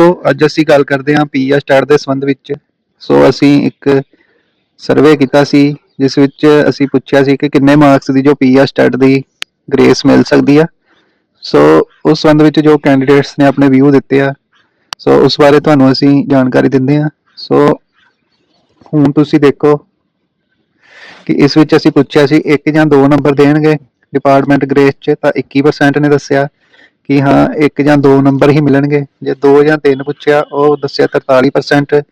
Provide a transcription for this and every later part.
ਦੋਸਤੋ, ਅੱਜ ਅਸੀਂ ਗੱਲ ਕਰਦੇ ਹਾਂ ਪੀਆ ਸਟਾਰ ਦੇ ਸੰਬੰਧ ਵਿੱਚ। ਸੋ ਅਸੀਂ ਇੱਕ ਸਰਵੇ ਕੀਤਾ ਸੀ, ਜਿਸ ਵਿੱਚ ਅਸੀਂ ਪੁੱਛਿਆ ਸੀ ਕਿ ਕਿੰਨੇ ਮਾਰਕਸ ਦੀ ਜੋ ਪੀਆ ਸਟਾਰ ਦੀ ਗ੍ਰੇਸ ਮਿਲ ਸਕਦੀ ਆ। ਸੋ ਉਸ ਸੰਬੰਧ ਵਿੱਚ ਜੋ ਕੈਂਡੀਡੇਟਸ ਨੇ ਆਪਣੇ ਵਿਊ ਦਿੱਤੇ ਆ, ਸੋ ਉਸ ਬਾਰੇ ਤੁਹਾਨੂੰ ਅਸੀਂ ਜਾਣਕਾਰੀ ਦਿੰਦੇ ਹਾਂ। ਸੋ ਹੁਣ ਤੁਸੀਂ ਦੇਖੋ ਕਿ ਇਸ ਵਿੱਚ ਅਸੀਂ ਪੁੱਛਿਆ ਸੀ, ਇੱਕ ਜਾਂ ਦੋ ਨੰਬਰ ਦੇਣਗੇ। ਡਿਪਾਰਟਮੈਂਟ ਗ੍ਰੇਸ 'ਚ ਤਾਂ 21% ਨੇ ਦੱਸਿਆ। ਕਿ ਹਾਂ, ਇੱਕ ਜਾਂ ਦੋ ਨੰਬਰ ਹੀ ਮਿਲਣਗੇ। ਜੇ ਦੋ ਜਾਂ ਤਿੰਨ ਪੁੱਛਿਆ, ਉਹ ਦੱਸਿਆ 43%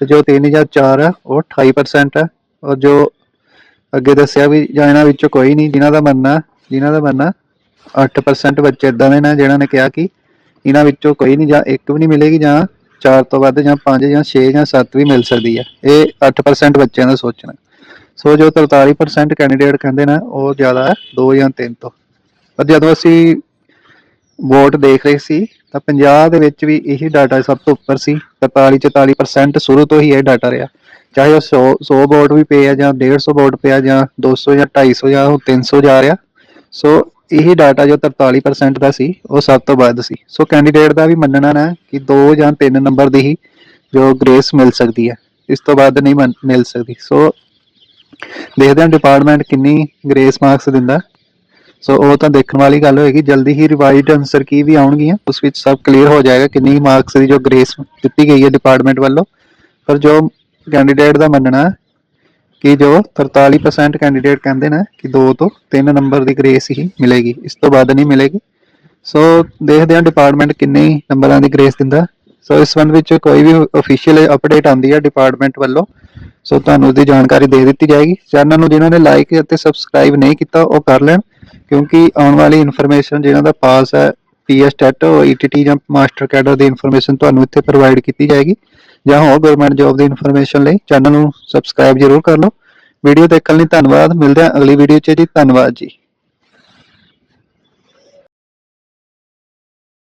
ਤੇ ਜੋ ਤਿੰਨ ਜਾਂ ਚਾਰ ਆ, ਉਹ 28% ਆ। ਔਰ ਜੋ ਅੱਗੇ ਦੱਸਿਆ ਵੀ ਜਾਂ ਇਹਨਾਂ ਵਿੱਚੋਂ ਕੋਈ ਨਹੀਂ, ਜਿਨ੍ਹਾਂ ਦਾ ਮੰਨਣਾ ਜਿਨ੍ਹਾਂ ਦਾ ਮੰਨਣਾ 8% ਬੱਚੇ ਇਦਾਂ ਦੇ ਨੇ ਜਿਨ੍ਹਾਂ ਨੇ ਕਿਹਾ ਕਿ ਇਹਨਾਂ ਵਿੱਚੋਂ ਕੋਈ ਨਹੀਂ, ਜਾਂ ਇੱਕ ਵੀ ਨਹੀਂ ਮਿਲੇਗੀ, ਜਾਂ ਚਾਰ ਤੋਂ ਵੱਧ, ਜਾਂ ਪੰਜ, ਜਾਂ 6 ਜਾਂ 7 ਵੀ ਮਿਲ ਸਕਦੀ ਹੈ ਇਹ 8% ਬੱਚਿਆਂ ਦਾ ਸੋਚਣਾ। ਸੋ ਜੋ 43% ਕੈਂਡੀਡੇਟ ਕਹਿੰਦੇ ਨੇ, ਉਹ ਜ਼ਿਆਦਾ ਹੈ 2 ਜਾਂ 3 ਤੋਂ। ਪਰ ਜਦੋਂ ਅਸੀਂ ਵੋਟ ਦੇਖ ਰਹੇ ਸੀ, ਤਾਂ ਪੰਜਾਬ ਦੇ ਵਿੱਚ ਵੀ ਇਹੀ ਡਾਟਾ ਸਭ ਤੋਂ ਉੱਪਰ ਸੀ 43 44% ਸ਼ੁਰੂ ਤੋਂ ਹੀ ਇਹ ਡਾਟਾ ਰਿਹਾ। ਚਾਹੇ ਉਹ 100 100 ਵੋਟ ਵੀ ਪਏ ਆ ਜਾਂ 150 ਵੋਟ ਪਿਆ ਜਾਂ 200 ਜਾਂ 250 ਜਾਂ ਉਹ 300 ਜਾ ਰਿਹਾ, ਸੋ ਇਹੀ ਡਾਟਾ ਜੋ 43% ਦਾ ਸੀ, ਉਹ ਸਭ ਤੋਂ ਵੱਧ ਸੀ। ਸੋ ਕੈਂਡੀਡੇਟ ਦਾ ਵੀ ਮੰਨਣਾ ਨਾ ਕਿ 2 ਜਾਂ 3 ਨੰਬਰ ਦੀ ਹੀ ਜੋ ਗ੍ਰੇਸ ਮਿਲ ਸਕਦੀ ਹੈ, ਇਸ ਤੋਂ ਵੱਧ ਨਹੀਂ ਮੰਨ- ਮਿਲ ਸਕਦੀ। ਸੋ ਦੇਖਦੇ ਹਾਂ ਡਿਪਾਰਟਮੈਂਟ ਕਿੰਨੀ ਗ੍ਰੇਸ ਮਾਰਕਸ ਦਿੰਦਾ। ਸੋ ਉਹ ਤਾਂ ਦੇਖਣ ਵਾਲੀ ਗੱਲ ਹੋਏਗੀ, ਜਲਦੀ ਹੀ ਰਿਵਾਈਜ਼ਡ ਆਨਸਰ ਕੀ ਵੀ ਆਉਣਗੀਆਂ, ਉਸ ਵਿੱਚ ਸਭ ਕਲੀਅਰ ਹੋ ਜਾਏਗਾ ਕਿੰਨੀ ਮਾਰਕਸ ਦੀ ਜੋ ਗ੍ਰੇਸ ਦਿੱਤੀ ਗਈ ਹੈ ਡਿਪਾਰਟਮੈਂਟ ਵੱਲੋਂ। ਪਰ ਜੋ ਕੈਂਡੀਡੇਟ ਦਾ ਮੰਨਣਾ ਕਿ ਜੋ 43% ਕੈਂਡੀਡੇਟ ਕਹਿੰਦੇ ਨੇ ਕਿ 2 ਤੋਂ 3 ਨੰਬਰ ਦੀ ਗ੍ਰੇਸ ਹੀ ਮਿਲੇਗੀ, ਇਸ ਤੋਂ ਬਾਅਦ ਨਹੀਂ ਮਿਲੇਗੀ। ਸੋ ਦੇਖਦੇ ਹਾਂ ਡਿਪਾਰਟਮੈਂਟ ਕਿੰਨੇ ਨੰਬਰਾਂ ਦੀ ਗ੍ਰੇਸ ਦਿੰਦਾ ਸੋ ਇਸ ਸੰਬੰਧ ਵਿੱਚ ਕੋਈ ਵੀ ਅਫੀਸ਼ੀਅਲ ਅਪਡੇਟ ਆਉਂਦੀ ਹੈ ਡਿਪਾਰਟਮੈਂਟ ਵੱਲੋਂ ਸੋ ਤੁਹਾਨੂੰ ਉਹਦੀ ਜਾਣਕਾਰੀ ਦੇ ਦਿੱਤੀ ਜਾਏਗੀ। ਚੈਨਲ ਨੂੰ ਜਿਨ੍ਹਾਂ ਨੇ ਲਾਈਕ ਅਤੇ ਸਬਸਕ੍ਰਾਈਬ ਨਹੀਂ ਕੀਤਾ, ਉਹ ਕਰ ਲੈਣ। ਕਿਉਂਕਿ ਆਉਣ ਵਾਲੀ ਇਨਫੋਰਮੇਸ਼ਨ ਜਿਹਨਾਂ ਦਾ ਪਾਸ ਹੈ ਪੀਐਸ ਟੈਟ ਈਟੀਟੀ ਜਾਂ ਮਾਸਟਰ ਕੈਡਰ ਦੀ ਇਨਫੋਰਮੇਸ਼ਨ ਤੁਹਾਨੂੰ ਇੱਥੇ ਪ੍ਰੋਵਾਈਡ ਕੀਤੀ ਜਾਏਗੀ। ਜਾਂ ਹੋਰ ਗਵਰਨਮੈਂਟ ਜੌਬ ਦੀ ਇਨਫੋਰਮੇਸ਼ਨ ਲਈ ਚੈਨਲ ਨੂੰ ਸਬਸਕ੍ਰਾਈਬ ਜ਼ਰੂਰ ਕਰ ਲਓ। ਵੀਡੀਓ ਦੇਖਣ ਲਈ ਧੰਨਵਾਦ। ਮਿਲਦੇ ਹਾਂ ਅਗਲੀ ਵੀਡੀਓ 'ਚ ਜੀ। ਧੰਨਵਾਦ ਜੀ।